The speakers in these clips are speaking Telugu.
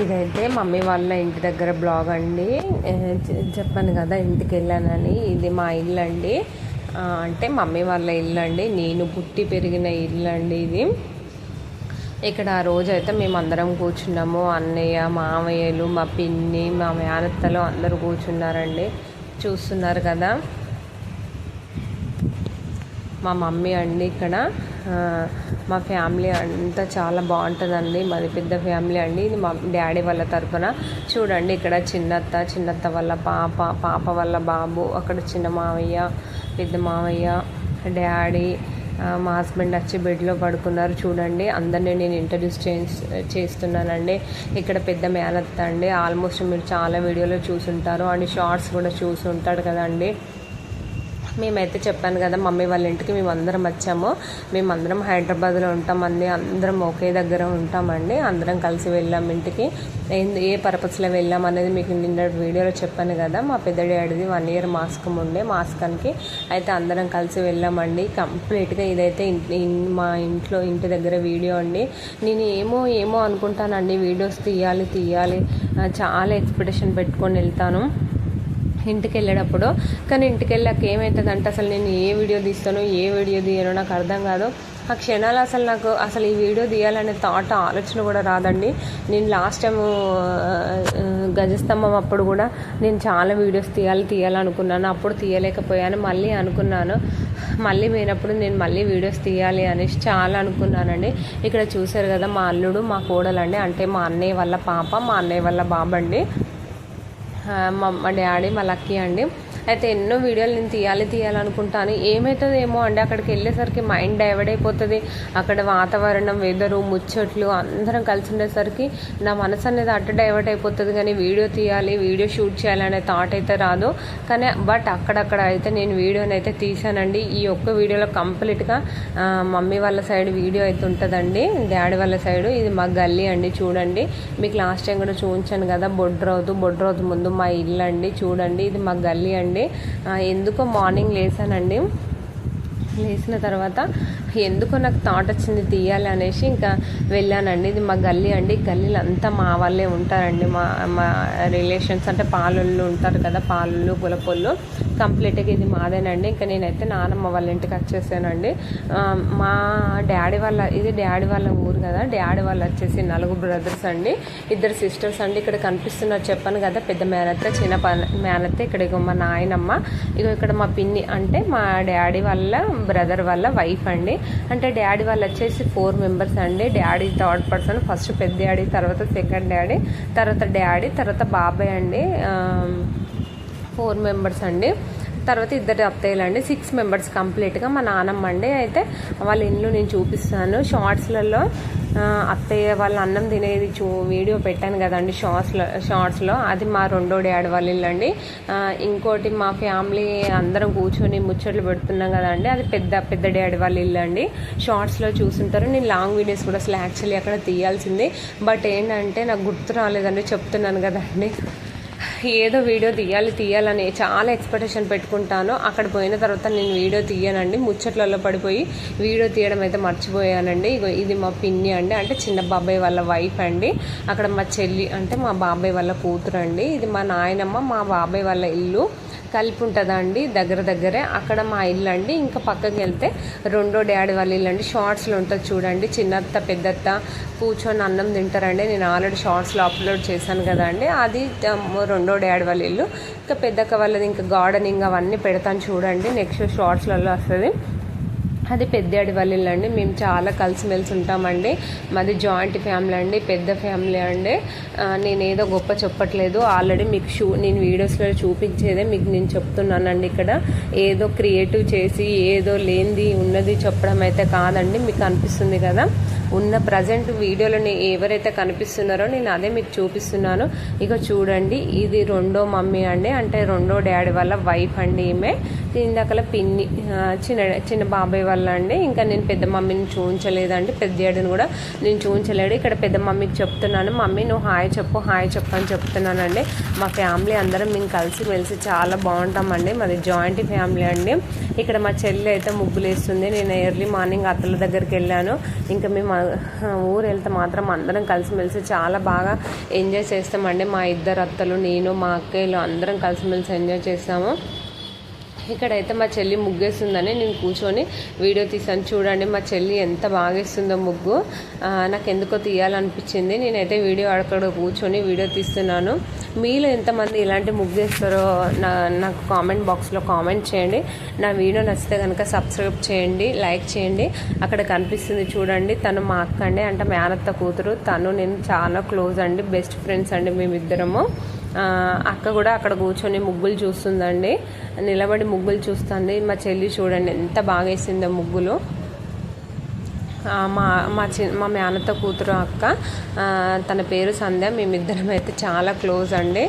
ఇదైతే మమ్మీ వాళ్ళ ఇంటి దగ్గర బ్లాగ్ అండి. చెప్పాను కదా ఇంటికి వెళ్ళానని. ఇది మా ఇల్లు అండి. అంటే మమ్మీ వాళ్ళ ఇల్లు అండి. నేను పుట్టి పెరిగిన ఇల్లు అండి ఇది. ఇక్కడ ఆ రోజు అయితే మేము అందరం కూర్చున్నాము. అన్నయ్య మామయ్యలు మా పిన్ని మా మేనత్తలు అందరూ కూర్చున్నారండి. చూస్తున్నారు కదా. మా మమ్మీ అండి ఇక్కడ. మా ఫ్యామిలీ అంతా చాలా బాగుంటుందండి. మాది పెద్ద ఫ్యామిలీ అండి. ఇది మా డాడీ వాళ్ళ తరపున. చూడండి ఇక్కడ చిన్నత్త చిన్నత్త వాళ్ళ పాప పాప వాళ్ళ బాబు అక్కడ చిన్న మావయ్య పెద్ద మావయ్య డాడీ మా హస్బెండ్ వచ్చి బెడ్లో పడుకున్నారు. చూడండి అందరినీ నేను ఇంట్రడ్యూస్ చేస్తున్నానండి. ఇక్కడ పెద్ద మేనత్త అండి. ఆల్మోస్ట్ మీరు చాలా వీడియోలో చూసుంటారు. అండ్ షార్ట్స్ కూడా చూసి ఉంటాడు కదండి. మేమైతే చెప్పాను కదా మమ్మీ వాళ్ళ ఇంటికి మేము అందరం వచ్చాము. మేము అందరం హైదరాబాద్లో ఉంటామండి అందరం ఒకే దగ్గర ఉంటామండి అందరం కలిసి వెళ్ళాం ఇంటికి. ఏ- ఏ పర్పస్లో వెళ్ళాం అనేది మీకు నిన్న వీడియోలో చెప్పాను కదా మా పెద్ద డాడీది వన్ ఇయర్ మాస్క్ ఉండే మాస్కానికి అయితే అందరం కలిసి వెళ్ళామండి. కంప్లీట్గా ఇదైతే మా ఇంట్లో ఇంటి దగ్గర వీడియో అండి. నేను ఏమో ఏమో అనుకుంటానండి వీడియోస్ తీయాలి తీయాలి. చాలా ఎక్స్పెక్టేషన్ పెట్టుకొని వెళ్తాను. ఇంటికి వెళ్ళేటప్పుడు కానీ ఇంటికి వెళ్ళాక ఏమవుతుందంటే అసలు నేను ఏ వీడియో తీస్తానో ఏ వీడియో తీయనో నాకు అర్థం కాదు. ఆ క్షణాలు అసలు నాకు అసలు ఈ వీడియో తీయాలనే థాట్ ఆలోచన కూడా రాదండి. నేను లాస్ట్ టైం గజస్తంభం అప్పుడు కూడా నేను చాలా వీడియోస్ తీయాలి తీయాలనుకున్నాను. అప్పుడు తీయలేకపోయాను మళ్ళీ అనుకున్నాను. మళ్ళీ పోయినప్పుడు నేను మళ్ళీ వీడియోస్ తీయాలి అనేసి చాలా అనుకున్నానండి. ఇక్కడ చూశారు కదా మా అల్లుడు మా కోడలండి. అంటే మా అన్నయ్య వాళ్ళ పాప మా అన్నయ్య వాళ్ళ బాబండి. మా డాడీ మా లక్కీ అండి. అయితే ఎన్నో వీడియోలు నేను తీయాలి తీయాలనుకుంటాను. ఏమవుతుందేమో అండి అక్కడికి వెళ్ళేసరికి మైండ్ డైవర్ట్ అయిపోతుంది. అక్కడ వాతావరణం వెదరు ముచ్చట్లు అందరం కలిసి ఉండేసరికి నా మనసు అనేది అట్ట డైవర్ట్ అయిపోతుంది. కానీ వీడియో తీయాలి వీడియో షూట్ చేయాలి అనే థాట్ అయితే రాదు. కానీ బట్ అక్కడక్కడ అయితే నేను వీడియోని అయితే తీశానండి. ఈ ఒక్క వీడియోలో కంప్లీట్గా మమ్మీ వాళ్ళ సైడ్ వీడియో అయితే ఉంటుందండి. డాడీ వాళ్ళ సైడ్ ఇది మా గల్లీ అండి చూడండి. మీకు లాస్ట్ టైం కూడా చూపించాను కదా బొడ్రోతు బొడ్రోతు ముందు మా ఇల్లు అండి చూడండి. ఇది మా గల్లీ అండి. అండి. ఎందుకో మార్నింగ్ లేసానండి. లేచిన తర్వాత ఎందుకో నాకు థాట్ వచ్చింది తీయాలి అనేసి ఇంకా వెళ్ళానండి. ఇది మా గల్లీ అండి. గల్లీలో అంతా మా వాళ్ళే ఉంటారండి. మా మా రిలేషన్స్ అంటే పాలళ్ళు ఉంటారు కదా పాలళ్ళు గులపొళ్ళు కంప్లీట్గా ఇది మాదేనండి. ఇంకా నేనైతే నానమ్మ వాళ్ళ ఇంటికి వచ్చేసానండి. మా డాడీ వాళ్ళ ఇది డాడీ వాళ్ళ ఊరు కదా. డాడీ వాళ్ళు వచ్చేసి నలుగురు బ్రదర్స్ అండి. ఇద్దరు సిస్టర్స్ అండి. ఇక్కడ కనిపిస్తున్నారు చెప్పాను కదా పెద్ద మేనత్త చిన్న ప- మేనత్త ఇక్కడ ఇగో మా నాయనమ్మ. ఇగో ఇక్కడ మా పిన్ని అంటే మా డాడీ వాళ్ళ బ్రదర్ వాళ్ళ వైఫ్ అండి. అంటే డాడీ వాళ్ళు వచ్చేసి ఫోర్ మెంబర్స్ అండి. డాడీ థర్డ్ పర్సన్ ఫస్ట్ పెద్ద డాడీ తర్వాత సెకండ్ డాడీ తర్వాత డాడీ తర్వాత బాబాయ్ అండి. ఫోర్ మెంబర్స్ అండి. తర్వాత ఇద్దరు అత్తయ్యలు అండి. సిక్స్ మెంబర్స్ కంప్లీట్గా. మా నానమ్మ అండి అయితే వాళ్ళ ఇల్లు నేను చూపిస్తాను. షార్ట్స్లలో అత్తయ్య వాళ్ళ అన్నం తినేది చూ వీడియో పెట్టాను కదండి షార్ట్స్లో షార్ట్స్లో. అది మా రెండో డాడీ వాళ్ళ ఇల్లు అండి. ఇంకోటి మా ఫ్యామిలీ అందరం కూర్చొని ముచ్చట్లు పెడుతున్నాం కదండి. అది పెద్ద పెద్ద డాడీ వాళ్ళ ఇల్లు అండి. షార్ట్స్లో చూసుంటారు. నేను లాంగ్ వీడియోస్ కూడా అసలు యాక్చువల్లీ అక్కడ తీయాల్సింది. బట్ ఏంటంటే నాకు గుర్తు రాలేదండి. చెప్తున్నాను కదండి. ఏదో వీడియో తీయాలి తీయాలని చాలా ఎక్స్పెక్టేషన్ పెట్టుకుంటాను. అక్కడ పోయిన తర్వాత నేను వీడియో తీయనండి. ముచ్చట్లలో పడిపోయి వీడియో తీయడం అయితే మర్చిపోయానండి. ఇది మా పిన్ని అండి. అంటే చిన్న బాబాయ్ వాళ్ళ వైఫ్ అండి. అక్కడ మా చెల్లి అంటే మా బాబాయ్ వాళ్ళ కూతురు అండి ఇది మా నాయనమ్మ మా బాబాయ్ వాళ్ళ ఇల్లు కలిపి ఉంటుందండి దగ్గర దగ్గరే. అక్కడ మా ఇల్లు అండి ఇంకా పక్కకి వెళ్తే రెండో డాడీ వాళ్ళ ఇల్లు అండి షార్ట్స్లో ఉంటుంది చూడండి. చిన్నత్త పెద్దత్త కూర్చొని అన్నం తింటారండి. నేను ఆల్రెడీ షార్ట్స్లో అప్లోడ్ చేశాను కదండి. అది రెండో రెండో డాడీ వాళ్ళ ఇల్లు. ఇంకా పెద్దక్క వాళ్ళది ఇంకా గార్డెనింగ్ అవన్నీ పెడతాను చూడండి. నెక్స్ట్ షార్ట్స్లలో వస్తుంది. అది పెద్దడి వాళ్ళ అండి. మేము చాలా కలిసిమెలిసి ఉంటామండి. మాది జాయింట్ ఫ్యామిలీ అండి పెద్ద ఫ్యామిలీ అండి. నేనేదో గొప్ప చెప్పట్లేదు. ఆల్రెడీ మీకు షూ నేను వీడియోస్లో చూపించేదే మీకు నేను చెప్తున్నానండి ఇక్కడ. ఏదో క్రియేటివ్ చేసి ఏదో లేనిది ఉన్నది చెప్పడం అయితే కాదండి. మీకు అనిపిస్తుంది కదా? ఉన్న ప్రజెంట్ వీడియోలో ఎవరైతే కనిపిస్తున్నారో నేను అదే మీకు చూపిస్తున్నాను. ఇక చూడండి ఇది రెండో మమ్మీ అండి. అంటే రెండో డాడీ వాళ్ళ వైఫ్ అండి ఈమె. ఇందాకల పిన్ని చిన్న చిన్న బాబాయ్ వాళ్ళ అండి. ఇంకా నేను పెద్ద మమ్మీని చూపించలేదండి పెద్ద డాడీని కూడా నేను చూపించలేడు ఇక్కడ పెద్ద మమ్మీకి చెప్తున్నాను. మమ్మీ నువ్వు హాయ్ చెప్పు హాయ్ చెప్పు అని చెప్తున్నానండి. మా ఫ్యామిలీ అందరం మేము కలిసి మెలిసి చాలా బాగుంటామండి. మాది జాయింట్ ఫ్యామిలీ అండి. ఇక్కడ మా చెల్లి అయితే ముగ్గులు వేస్తుంది. నేను ఎర్లీ మార్నింగ్ అత్తల దగ్గరికి వెళ్ళాను. ఇంకా మేము ఊరు వెళ్తే మాత్రం అందరం కలిసిమెలిసి చాలా బాగా ఎంజాయ్ చేస్తామండి. మా ఇద్దరు అత్తలు నేను మా అక్కయ్యలు అందరం కలిసిమెలిసి ఎంజాయ్ చేస్తాము. ఇక్కడైతే మా చెల్లి ముగ్గేస్తుందని నేను కూర్చొని వీడియో తీసాను. చూడండి మా చెల్లి ఎంత బాగా ఇస్తుందో ముగ్గు. నాకు ఎందుకో తీయాలనిపించింది. నేనైతే వీడియో అక్కడ కూర్చొని వీడియో తీస్తున్నాను. మీలో ఎంతమంది ఇలాంటి ముగ్గు చేస్తారో నా నాకు కామెంట్ బాక్స్లో కామెంట్ చేయండి. నా వీడియో నచ్చితే కనుక సబ్స్క్రైబ్ చేయండి లైక్ చేయండి. అక్కడ కనిపిస్తుంది చూడండి తను మా అక్క అండి అంటే మేనత్త కూతురు. తను నేను చాలా క్లోజ్ అండి బెస్ట్ ఫ్రెండ్స్ అండి మేమిద్దరము. అక్క కూడా అక్కడ కూర్చొని ముగ్గులు చూస్తుందండి. నిలబడి ముగ్గులు చూస్తుంది. మా చెల్లి చూడండి ఎంత బాగా వేసిందో ముగ్గులు. మా మా చి మా మేనత్త కూతురు అక్క తన పేరు సంధ్య. మేమిద్దరం అయితే చాలా క్లోజ్ అండి.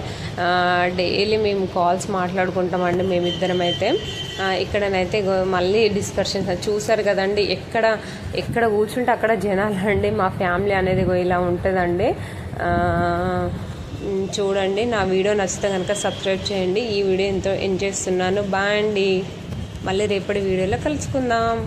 డైలీ మేము కాల్స్ మాట్లాడుకుంటామండి మేమిద్దరం అయితే. ఇక్కడనైతే మళ్ళీ డిస్కషన్స్. చూసారు కదండి ఎక్కడ ఎక్కడ కూర్చుంటే అక్కడ జనాలు అండి మా ఫ్యామిలీ అనేది ఇలా ఉంటుందండి. చూడండి నా వీడియో నచ్చితే కనుక సబ్స్క్రైబ్ చేయండి. ఈ వీడియో ఎంతో ఎంజాయ్ చేస్తున్నాను. బాయ్ అండి. మళ్ళీ రేపటి వీడియోలో కలుసుకుందాం.